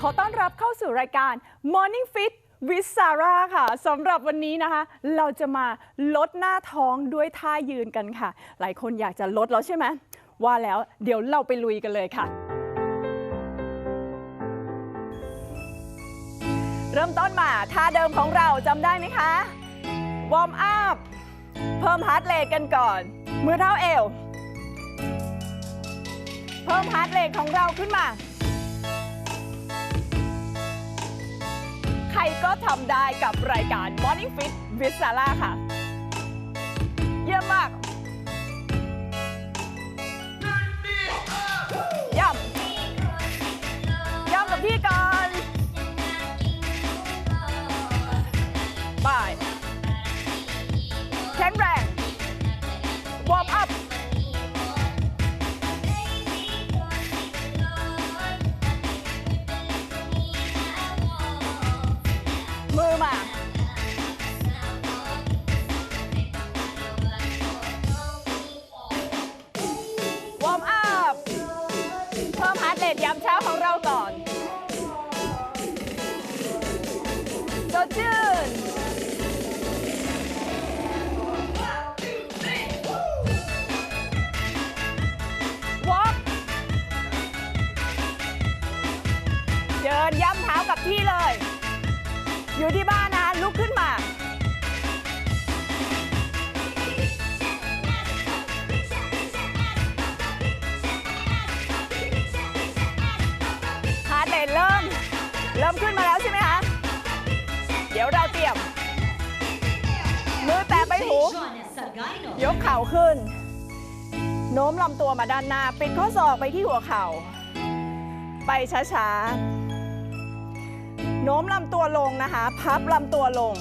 ขอต้อนรับเข้าสู่รายการ Morning Fit with Sarah ค่ะสำหรับวันนี้นะคะ เราจะมาลดหน้าท้องด้วยท่ายืนกันค่ะ หลายคนอยากจะลดแล้วใช่ไหมว่าแล้วเดี๋ยวเราไปลุยกันเลยค่ะ เริ่มต้นมาท่าเดิมของเราจำได้ไหมคะ วอร์มอัพ เพิ่มฮาร์ดเรทกันก่อน มือเท้าเอว เพิ่มฮาร์ดเรทของเราขึ้นมา ครก็ทำได้กับรายการ Morning Fit with Sara ค่ะ เยี่ยมมาก นย้ำเท้ากับที่เลย อยู่ที่บ้านนะลุกขึ้นมาฮาร์ดเรทเริ่ม เริ่มขึ้นมาแล้วใช่ไหมคะ เดี๋ยวเราเตรียม มือแตะไปหู ยกเข่าขึ้น โน้มลำตัวมาด้านหน้า ปิดข้อศอกไปที่หัวเข่า ไปช้าๆ โน้มลำตัวลงนะคะ พับลำตัวลง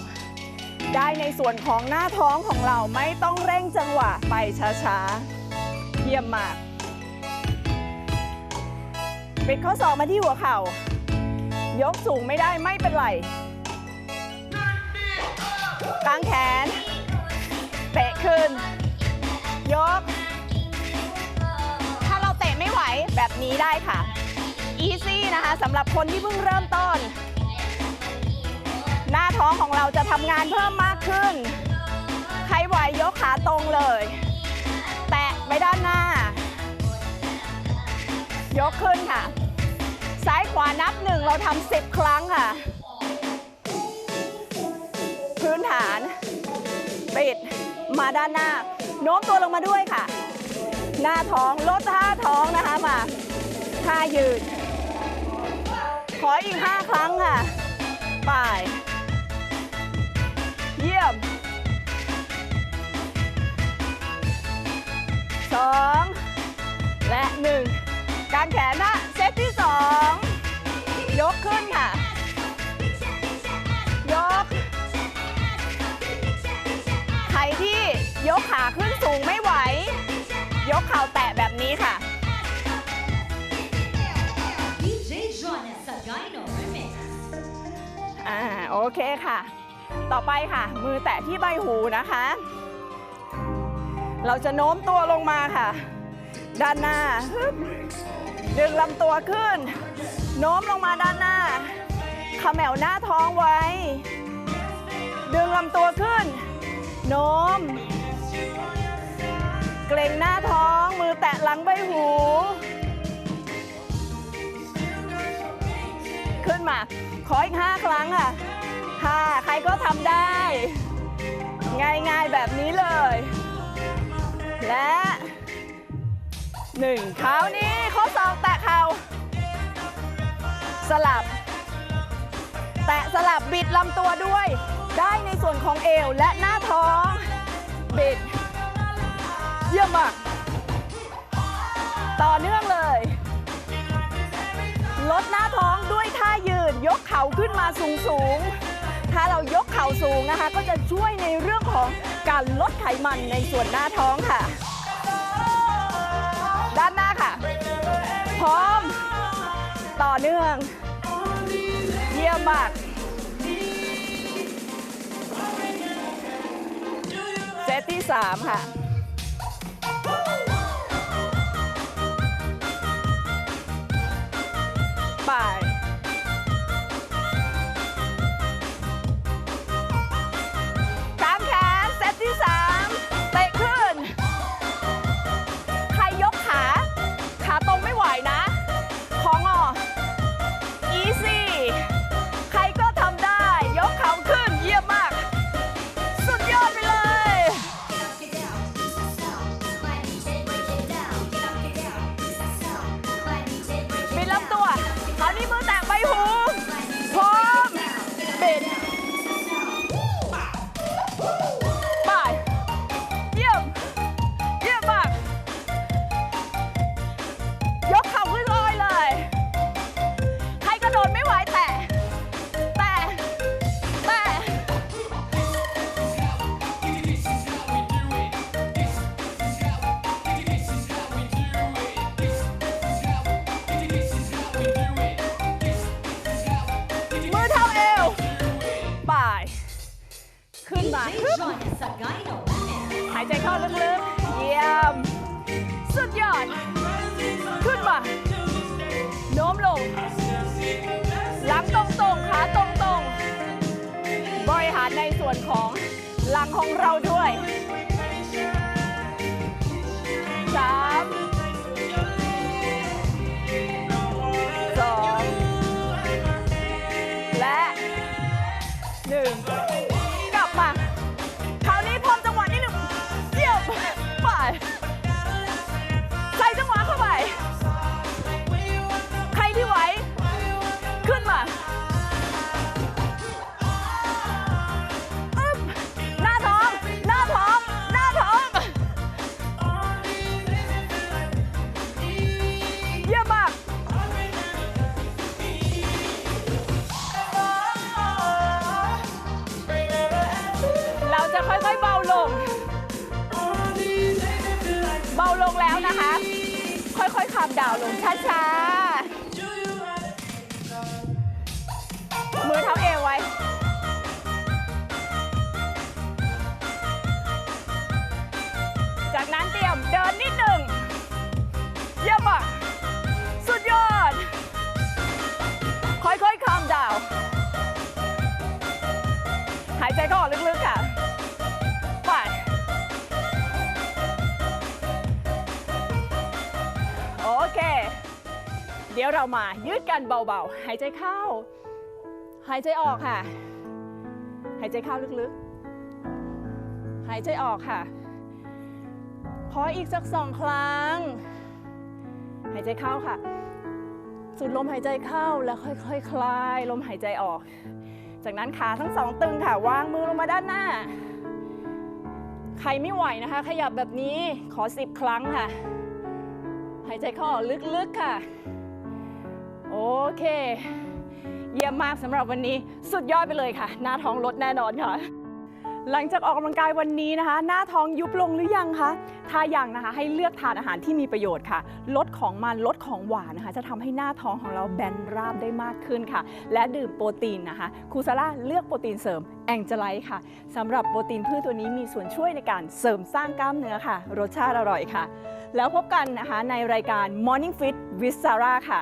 ได้ในส่วนของหน้าท้องของเราไม่ต้องเร่งจังหวะไปช้าๆ เยี่ยมมากปิดข้อศอกมาที่หัวเข่า ยกสูงไม่ได้ไม่เป็นไรกางแขน เตะขึ้น ยก ถ้าเราเตะไม่ไหวแบบนี้ได้ค่ะ easy นะคะสำหรับคนที่เพิ่งเริ่มต้น หน้าท้องของเราจะทำงานเพิ่มมากขึ้น ใครไหวยกขาตรงเลย แตะไปด้านหน้า ยกขึ้นค่ะ ซ้ายขวานับหนึ่งเราทำสิบครั้งค่ะ พื้นฐาน ปิด มาด้านหน้า โน้มตัวลงมาด้วยค่ะ หน้าท้อง ลดท่าท้องนะคะมาท่ายืน ขออีก 5 ครั้งค่ะ ไป 2 และ 1 การแขนนะเซตที่ 2 ยกขึ้นค่ะ ยก ใครที่ยกขาขึ้นสูงไม่ไหว ยกเข่าแตะแบบนี้ค่ะ อ่า โอเคค่ะ ต่อไปค่ะ มือแตะที่ใบหูนะคะ เราจะโน้มตัวลงมาค่ะ ด้านหน้า ดึงลำตัวขึ้น โน้มลงมาด้านหน้าขมวหน้าท้องไว้ ดึงลำตัวขึ้น โน้ม เกรงหน้าท้องมือแตะหลังใบหู ขึ้นมา ขออีก5ครั้งค่ะห้าใครก็ทำได้ ง่ายๆแบบนี้เลย และหนึ่งเท้านี้ข้อศอกแตะเข่าสลับ แตะสลับบิดลำตัวด้วย ได้ในส่วนของเอวและหน้าท้อง บิด เยี่ยมมาก ต่อเนื่องเลย ลดหน้าท้องด้วยท่ายืนยกเข่าขึ้นมาสูงสูง ๆถ้าเรายกเข่าสูงนะคะ ก็จะช่วยในเรื่องของการลดไขมันในส่วนหน้าท้องค่ะ ด้านหน้าค่ะ พร้อม ต่อเนื่อง เยี่ยมมากเซตที่ 3 ค่ะ มาหายใจเข้าลึกๆ เยี่ยม สุดยอด ขึ้นมา โน้มลง หลังตรงๆ ขาตรงๆ บริหารในส่วนของหลังของเราด้วย ค่อยๆขับดาวลงช้าๆ มือเท้าเอวไว้ จากนั้นเตรียมเดินนิดหนึ่ง เยี่ยมอะ สุดยอด ค่อยๆคามดาว หายใจเข้าออกลึกๆค่ะ เดี๋ยวเรามายืดกันเบาๆ หายใจเข้า หายใจออกค่ะ หายใจเข้าลึกๆ หายใจออกค่ะ ขออีกสักสองครั้ง หายใจเข้าค่ะ สูดลมหายใจเข้าแล้วค่อยๆคคลายลมหายใจออก จากนั้นขาทั้งสองตึงค่ะ วางมือลงมาด้านหน้า ใครไม่ไหวนะคะ ขยับแบบนี้ขอ10ครั้งค่ะ หายใจเข้าออกลึกๆค่ะ โอเค เยี่ยมมากสำหรับวันนี้สุดยอดไปเลยค่ะ หน้าท้องลดแน่นอนค่ะ หลังจากออกกำลังกายวันนี้นะคะ หน้าท้องยุบลงหรือยังคะถ้ายังนะคะให้เลือกทานอาหารที่มีประโยชน์ค่ะ ลดของมันลดของหวานนะคะ จะทำให้หน้าท้องของเราแบนราบได้มากขึ้นค่ะ และดื่มโปรตีนนะคะครูซาร่าเลือกโปรตีนเสริมแองเจไลท์ค่ะสำหรับโปรตีนพืชตัวนี้มีส่วนช่วยในการเสริมสร้างกล้ามเนื้อค่ะ รสชาติอร่อยค่ะ แล้วพบกันนะคะในรายการ Morning Fit with Sarah ค่ะ